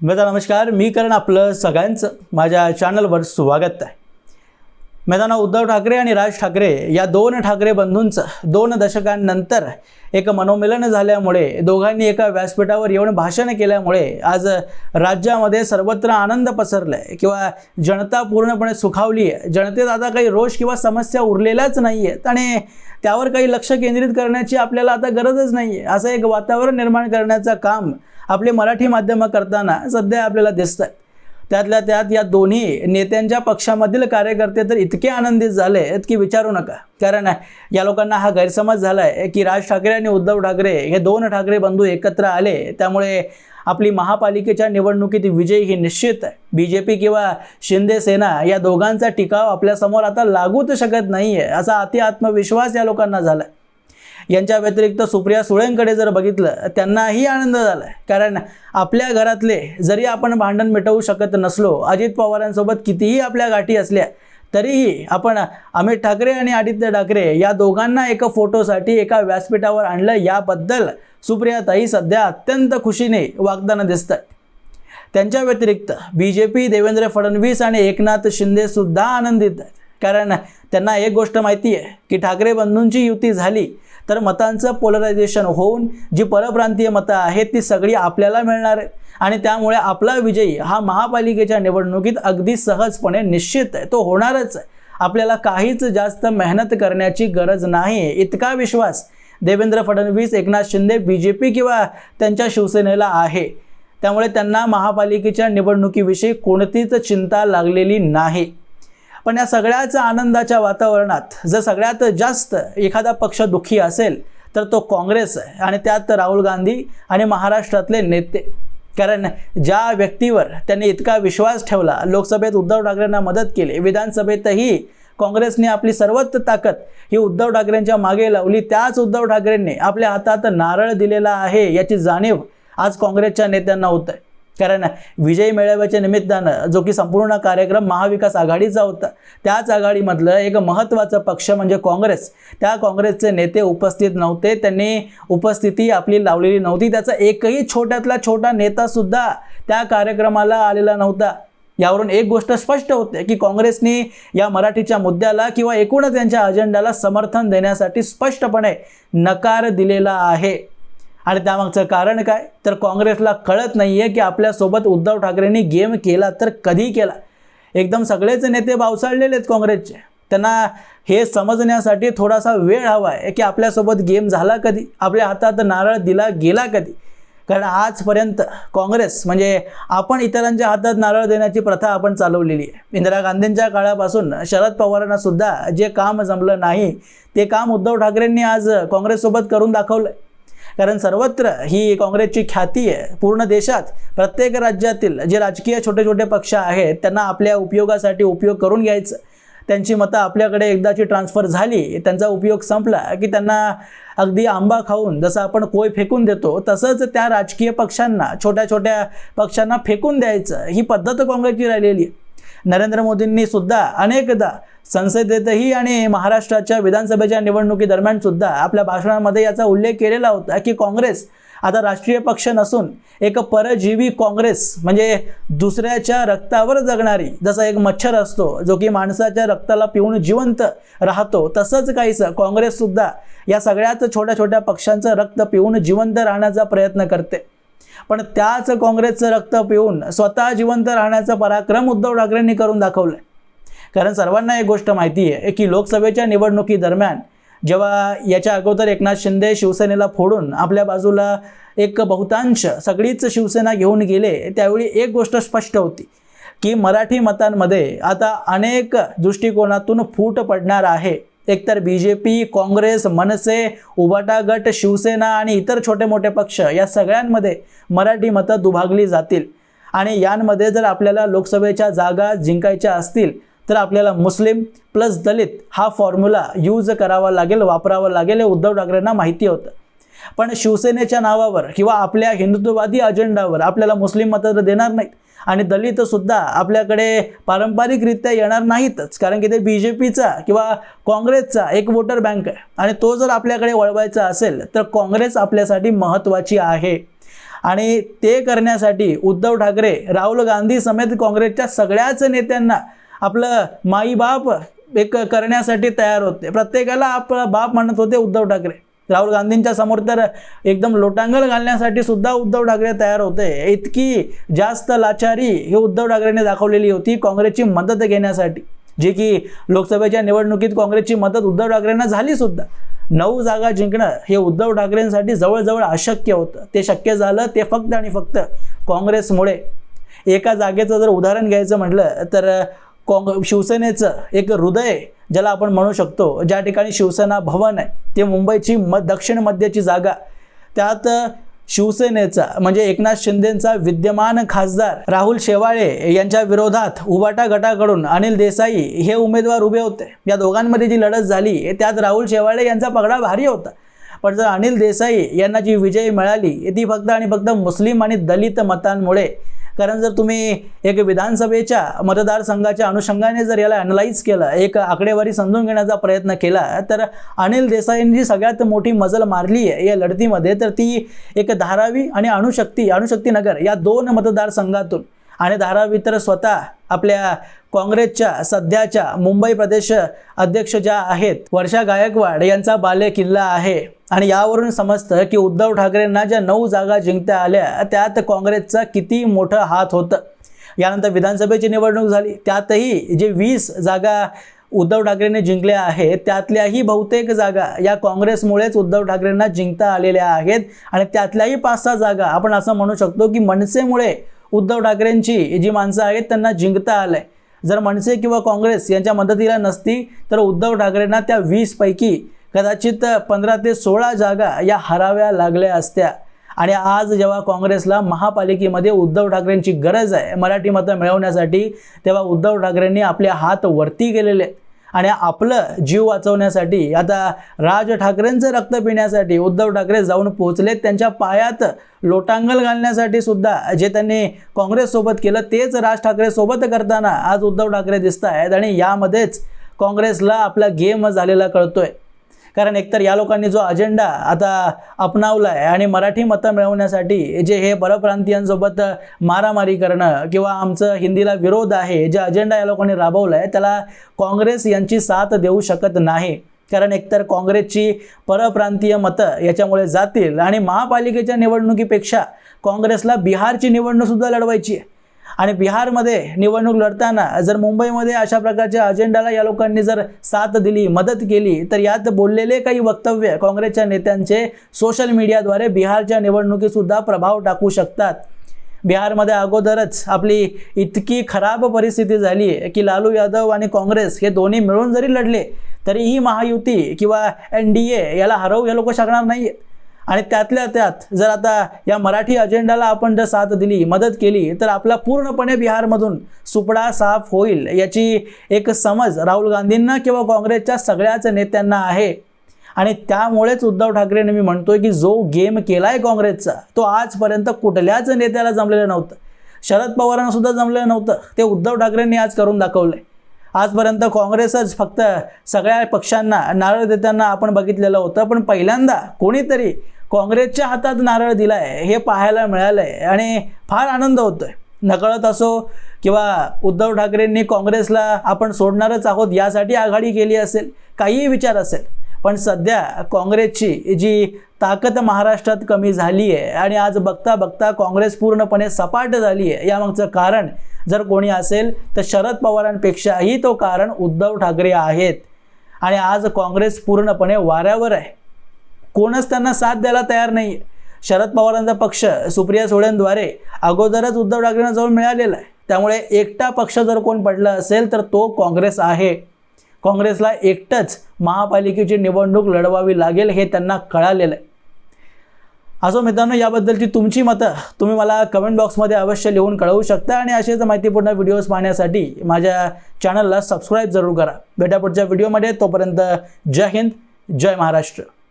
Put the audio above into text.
मेदा नमस्कार. मी करण आपलं सगळ्यांचं माझ्या चॅनलवर स्वागत आहे. मैदाना उद्धव ठाकरे आणि राज ठाकरे या दोन ठाकरे बंधूंचं दोन दशकांनंतर एक मनोमिलन झाल्यामुळे दोघांनी एका व्यासपीठावर येऊन भाषण केल्यामुळे आज राज्यामध्ये सर्वत्र आनंद पसरला आहे किंवा जनता पूर्णपणे सुखावली आहे. जनतेत आता काही रोष किंवा समस्या उरलेल्याच नाही आहेत आणि त्यावर काही लक्ष केंद्रित करण्याची आपल्याला आता गरजच नाही आहे असं एक वातावरण निर्माण करण्याचं काम आपले मराठी माध्यमं करताना सध्या आपल्याला दिसत आहेत त्यातल्या त्यात या दोन्ही नेत्यांच्या पक्षामधील कार्यकर्ते तर इतके आनंदित झाले आहेत की विचारू नका. कारण या लोकांना हा गैरसमज झाला आहे की राज ठाकरे आणि उद्धव ठाकरे हे दोन ठाकरे बंधू एकत्र आले. त्यामुळे आपली महापालिकेच्या निवडणुकीत विजय ही निश्चित आहे. बी जे पी किंवा शिंदे सेना या दोघांचा टिकाव आपल्यासमोर आता लागूच शकत नाही आहे असा अति आत्मविश्वास या लोकांना झाला आहे यांच्या व्यतिरिक्त सुप्रिया सुळेंकडे जर बघितलं त्यांनाही आनंद झाला कारण आपल्या घरातले जरी आपण भांडण मिटवू शकत नसलो अजित पवारांसोबत कितीही आपल्या गाठी असल्या तरीही आपण अमित ठाकरे आणि आदित्य ठाकरे या दोघांना एका फोटोसाठी एका व्यासपीठावर आणलं याबद्दल सुप्रियाताई सध्या अत्यंत खुशीने वागताना आहेत त्यांच्या व्यतिरिक्त B J P Devendra Fadnavis आणि एकनाथ शिंदेसुद्धा आनंदित आहेत. कारण त्यांना एक गोष्ट माहिती आहे की ठाकरे बंधूंची युती झाली तर मतांचं पोलरायझेशन होऊन जी परप्रांतीय मतं आहेत ती सगळी आपल्याला मिळणार आहेत. आणि त्यामुळे आपला विजयी हा महापालिकेच्या निवडणुकीत अगदी सहजपणे निश्चित आहे. तो होणारच आहे. आपल्याला काहीच जास्त मेहनत करण्याची गरज नाही इतका विश्वास Devendra Fadnavis Eknath Shinde B J P किंवा त्यांच्या शिवसेनेला आहे. त्यामुळे त्यांना महापालिकेच्या निवडणुकीविषयी कोणतीच चिंता लागलेली नाही. पण या सगळ्याच आनंदाच्या वातावरणात जर सगळ्यात जास्त एखादा पक्ष दुःखी असेल तर तो काँग्रेस आहे आणि त्यात राहुल गांधी आणि महाराष्ट्रातले नेते. कारण ज्या व्यक्तीवर त्यांनी इतका विश्वास ठेवला लोकसभेत उद्धव ठाकरेंना मदत केली विधानसभेतही काँग्रेसने आपली सर्वत्र ताकद ही उद्धव ठाकरेंच्या मागे लावली त्याच उद्धव ठाकरेंनी आपल्या हातात नारळ दिलेला आहे याची जाणीव आज काँग्रेसच्या नेत्यांना होत आहे. कारण विजय मेळाव्याच्या निमित्तानं जो की संपूर्ण कार्यक्रम महाविकास आघाडीचा होता त्याच आघाडीमधलं एक महत्त्वाचं पक्ष म्हणजे काँग्रेस. त्या काँग्रेसचे नेते उपस्थित नव्हते त्यांनी उपस्थिती आपली लावलेली नव्हती त्याचा एकही छोट्यातला छोटा नेतासुद्धा त्या कार्यक्रमाला आलेला नव्हता. यावरून एक गोष्ट स्पष्ट होते की काँग्रेसने या मराठीच्या मुद्द्याला किंवा एकूणच त्यांच्या अजेंडाला समर्थन देण्यासाठी स्पष्टपणे नकार दिलेला आहे. आणि त्यामागचं कारण काय? तर काँग्रेसला कळत नाही आहे की आपल्यासोबत उद्धव ठाकरेंनी गेम केला तर कधी केला? एकदम सगळेच नेते बावसाळलेले आहेत काँग्रेसचे. त्यांना हे समजण्यासाठी थोडासा वेळ हवा आहे की आपल्यासोबत गेम झाला कधी? आपल्या हातात नारळ दिला गेला कधी? कारण आजपर्यंत काँग्रेस म्हणजे आपण इतरांच्या हातात नारळ देण्याची प्रथा आपण चालवलेली आहे. इंदिरा गांधींच्या काळापासून शरद पवारांना सुद्धा जे काम जमलं नाही ते काम उद्धव ठाकरेंनी आज काँग्रेससोबत करून दाखवलं आहे कारण सर्वत्र ही काँग्रेसची ख्याती आहे. पूर्ण देशात प्रत्येक राज्यातील जे राजकीय छोटे छोटे पक्ष आहेत त्यांना आपल्या उपयोगासाठी उपयोग करून घ्यायचं. त्यांची मतं आपल्याकडे एकदाची ट्रान्सफर झाली त्यांचा उपयोग संपला की त्यांना अगदी आंबा खाऊन जसं आपण कोय फेकून देतो तसंच त्या राजकीय पक्षांना छोट्या छोट्या पक्षांना फेकून द्यायचं. ही पद्धत काँग्रेसची राहिलेली आहे. नरेंद्र मोदींनी सुद्धा अनेकदा संसदेतही आणि महाराष्ट्राच्या विधानसभेच्या निवडणुकीदरम्यान सुद्धा आपल्या भाषणामध्ये याचा उल्लेख केलेला होता की काँग्रेस आता राष्ट्रीय पक्ष नसून एक परजीवी काँग्रेस म्हणजे दुसऱ्याच्या रक्तावर जगणारी जसा एक मच्छर असतो जो की माणसाच्या रक्ताला पिऊन जिवंत राहतो तसंच काहीसं काँग्रेससुद्धा या सगळ्याच छोट्या छोट्या पक्षांचं रक्त पिऊन जिवंत राहण्याचा प्रयत्न करते. पण त्याच काँग्रेसचं रक्त पिऊन स्वतः जिवंत राहण्याचा पराक्रम उद्धव ठाकरेंनी करून दाखवलं कारण सर्वांना एक गोष्ट माहिती आहे की लोकसभेच्या निवडणुकीदरम्यान जेव्हा याच्या अगोदर एकनाथ शिंदे शिवसेनेला फोडून आपल्या बाजूला एक बहुतांश सगळीच शिवसेना घेऊन गेले त्यावेळी एक गोष्ट स्पष्ट होती की मराठी मतांमध्ये आता अनेक दृष्टिकोनातून फूट पडणार आहे. एकतर बी जे पी काँग्रेस मनसे उबाटा गट शिवसेना आणि इतर छोटे मोठे पक्ष या सगळ्यांमध्ये मराठी मतं दुभागली जातील. आणि यांमध्ये जर आपल्याला लोकसभेच्या जागा जिंकायच्या असतील तर आपल्याला मुस्लिम प्लस दलित हा फॉर्म्युला यूज करावा लागेल वापरावा लागेल हे उद्धव ठाकरेंना माहिती होतं. पण शिवसेनेच्या नावावर किंवा आपल्या हिंदुत्ववादी अजेंडावर आपल्याला मुस्लिम मतं तर देणार नाहीत. आणि दलितसुद्धा आपल्याकडे पारंपरिकरित्या येणार नाहीतच. कारण की ते बी जे पीचा किंवा काँग्रेसचा एक वोटर बँक आहे. आणि तो जर आपल्याकडे वळवायचा असेल तर काँग्रेस आपल्यासाठी महत्त्वाची आहे. आणि ते करण्यासाठी उद्धव ठाकरे राहुल गांधी समेत काँग्रेसच्या सगळ्याच नेत्यांना आपलं माईबाप एक करण्यासाठी तयार होते. प्रत्येकाला आपला बाप म्हणत होते उद्धव ठाकरे. राहुल गांधींच्या समोर तर एकदम लोटांगण घालण्यासाठी सुद्धा उद्धव ठाकरे तयार होते. इतकी जास्त लाचारी हे उद्धव ठाकरेने दाखवलेली होती काँग्रेसची मदत घेण्यासाठी. जे की लोकसभेच्या निवडणुकीत काँग्रेसची मदत उद्धव ठाकरेंना झाली सुद्धा. नऊ जागा जिंकणं हे उद्धव ठाकरेंसाठी जवळजवळ अशक्य होतं. ते शक्य झालं ते फक्त आणि फक्त काँग्रेसमुळे. एका जागेचं जर उदाहरण घ्यायचं म्हटलं तर काँग शिवसेनेचं एक हृदय ज्याला आपण म्हणू शकतो ज्या ठिकाणी शिवसेना भवन आहे ते मुंबईची म दक्षिण मध्यची जागा. त्यात शिवसेनेचा म्हणजे एकनाथ शिंदेचा विद्यमान खासदार राहुल शेवाळे यांच्या विरोधात उबाटा गटाकडून अनिल देसाई हे उमेदवार उभे होते. या दोघांमध्ये जी लढत झाली त्यात राहुल शेवाळे यांचा पगडा भारी होता. पण जर अनिल देसाई यांना जी विजय मिळाली ती फक्त आणि फक्त मुस्लिम आणि दलित मतांमुळे कारण जर तुम्ही एक विधानसभेच्या मतदारसंघाच्या अनुषंगाने जर याला अनलाईज केलं एक आकडेवारी समजून घेण्याचा प्रयत्न केला तर अनिल देसाईंनी सगळ्यात मोठी मजल मारली आहे या लढतीमध्ये. तर ती एक धारावी आणि अणुशक्ती अणुशक्ती नगर या दोन मतदारसंघातून. आणि धारावी तर स्वतः आपल्या काँग्रेसच्या सध्याच्या मुंबई प्रदेश अध्यक्ष ज्या आहेत वर्षा गायकवाड यांचा बाले किल्ला आहे. आणि यावरून समजतं की उद्धव ठाकरेंना ज्या नऊ जागा जिंकता आल्या त्यात काँग्रेसचा किती मोठं हात होतं. यानंतर विधानसभेची निवडणूक झाली. त्यातही जे वीस जागा उद्धव ठाकरेंनी जिंकल्या आहेत त्यातल्याही बहुतेक जागा या काँग्रेसमुळेच उद्धव ठाकरेंना जिंकता आलेल्या आहेत. आणि त्यातल्याही पाच सहा जागा आपण असं म्हणू शकतो की मनसेमुळे उद्धव ठाकरेंची जी माणसं आहेत त्यांना जिंकता आलं आहे जर मनसे किंवा काँग्रेस यांच्या मदतीला नसती तर उद्धव ठाकरेंना त्या वीसपैकी कदाचित पंधरा ते सोळा जागा या हराव्या लागल्या असत्या. आणि आज जेव्हा काँग्रेसला महापालिकेमध्ये उद्धव ठाकरेंची गरज आहे मराठी मतं मिळवण्यासाठी तेव्हा उद्धव ठाकरेंनी आपले हात वरती केलेले. आहेत आणि आपलं जीव वाचवण्यासाठी आता राज ठाकरेंचं रक्त पिण्यासाठी उद्धव ठाकरे जाऊन पोहोचलेत त्यांच्या पायात लोटांगल घालण्यासाठी सुद्धा जे त्यांनी काँग्रेससोबत केलं तेच राज ठाकरेसोबत करताना आज उद्धव ठाकरे दिसत आहेत आणि यामध्येच काँग्रेसला आपला गेम झालेला कळतोय. कारण एकतर या लोकांनी जो अजेंडा आता अपनावला आहे आणि मराठी मतं मिळवण्यासाठी जे हे परप्रांतीयांसोबत मारामारी करणं किंवा आमचं हिंदीला विरोध आहे जे अजेंडा या लोकांनी राबवला आहे त्याला काँग्रेस यांची साथ देऊ शकत नाही. कारण एकतर काँग्रेसची परप्रांतीय मतं याच्यामुळे जातील आणि महापालिकेच्या निवडणुकीपेक्षा काँग्रेसला बिहारची निवडणूकसुद्धा लढवायची आहे. आणि बिहारमध्ये निवडणूक लढताना जर मुंबईमध्ये अशा प्रकारच्या अजेंडाला या लोकांनी जर साथ दिली मदत केली तर यात बोललेले काही वक्तव्य काँग्रेसच्या नेत्यांचे सोशल मीडियाद्वारे बिहारच्या निवडणुकीसुद्धा प्रभाव टाकू शकतात. बिहारमध्ये अगोदरच आपली इतकी खराब परिस्थिती झाली आहे की लालू यादव आणि काँग्रेस हे दोन्ही मिळून जरी लढले तरी ही महायुती किंवा एन डी ए याला हरवू या लोक शकणार नाही आणि त्यातल्या त्यात जर आता या मराठी अजेंडाला आपण जर साथ दिली मदत केली तर आपला पूर्णपणे बिहारमधून सुपडा साफ होईल याची एक समज राहुल गांधींना किंवा काँग्रेसच्या सगळ्याच नेत्यांना आहे. आणि त्यामुळेच उद्धव ठाकरेंनी मी म्हणतोय की जो गेम केला आहे काँग्रेसचा तो आजपर्यंत कुठल्याच नेत्याला जमलेलं नव्हतं. शरद पवारांना सुद्धा जमलेलं नव्हतं. ते उद्धव ठाकरेंनी आज करून दाखवलंय. आजपर्यंत काँग्रेसच फक्त सगळ्या पक्षांना नारळ देताना आपण बघितलेलं होतं. पण पहिल्यांदा कोणीतरी काँग्रेसच्या हातात नारळ दिलाय हे पाहायला मिळालं आहे आणि फार आनंद होतो आहे नकळत असो किंवा उद्धव ठाकरेंनी काँग्रेसला आपण सोडणारच आहोत यासाठी आघाडी केली असेल काहीही विचार असेल. पण सध्या काँग्रेसची जी ताकद महाराष्ट्रात कमी झाली आहे आणि आज बघता बघता काँग्रेस पूर्णपणे सपाट झाली आहे यामागचं कारण जर कोणी असेल तर शरद पवारांपेक्षाही तो कारण उद्धव ठाकरे आहेत. आणि आज काँग्रेस पूर्णपणे वाऱ्यावर आहे. कोणच त्यांना साथ द्यायला तयार नाही शरद पवारांचा पक्ष सुप्रिया सुळेंद्वारे अगोदरच उद्धव ठाकरेंना जवळ मिळालेला आहे. त्यामुळे एकटा पक्ष जर कोण पडला असेल तर तो काँग्रेस आहे. काँग्रेसला एकटंच महापालिकेची निवडणूक लढवावी लागेल हे त्यांना कळालेलं आहे. असो मित्रांनो याबद्दलची तुमची मतं तुम्ही मला कमेंट बॉक्समध्ये अवश्य लिहून कळवू शकता आणि असेच माहितीपूर्ण व्हिडिओज पाहण्यासाठी माझ्या चॅनलला सबस्क्राईब जरूर करा. भेटा पुढच्या व्हिडिओमध्ये तोपर्यंत जय हिंद जय महाराष्ट्र.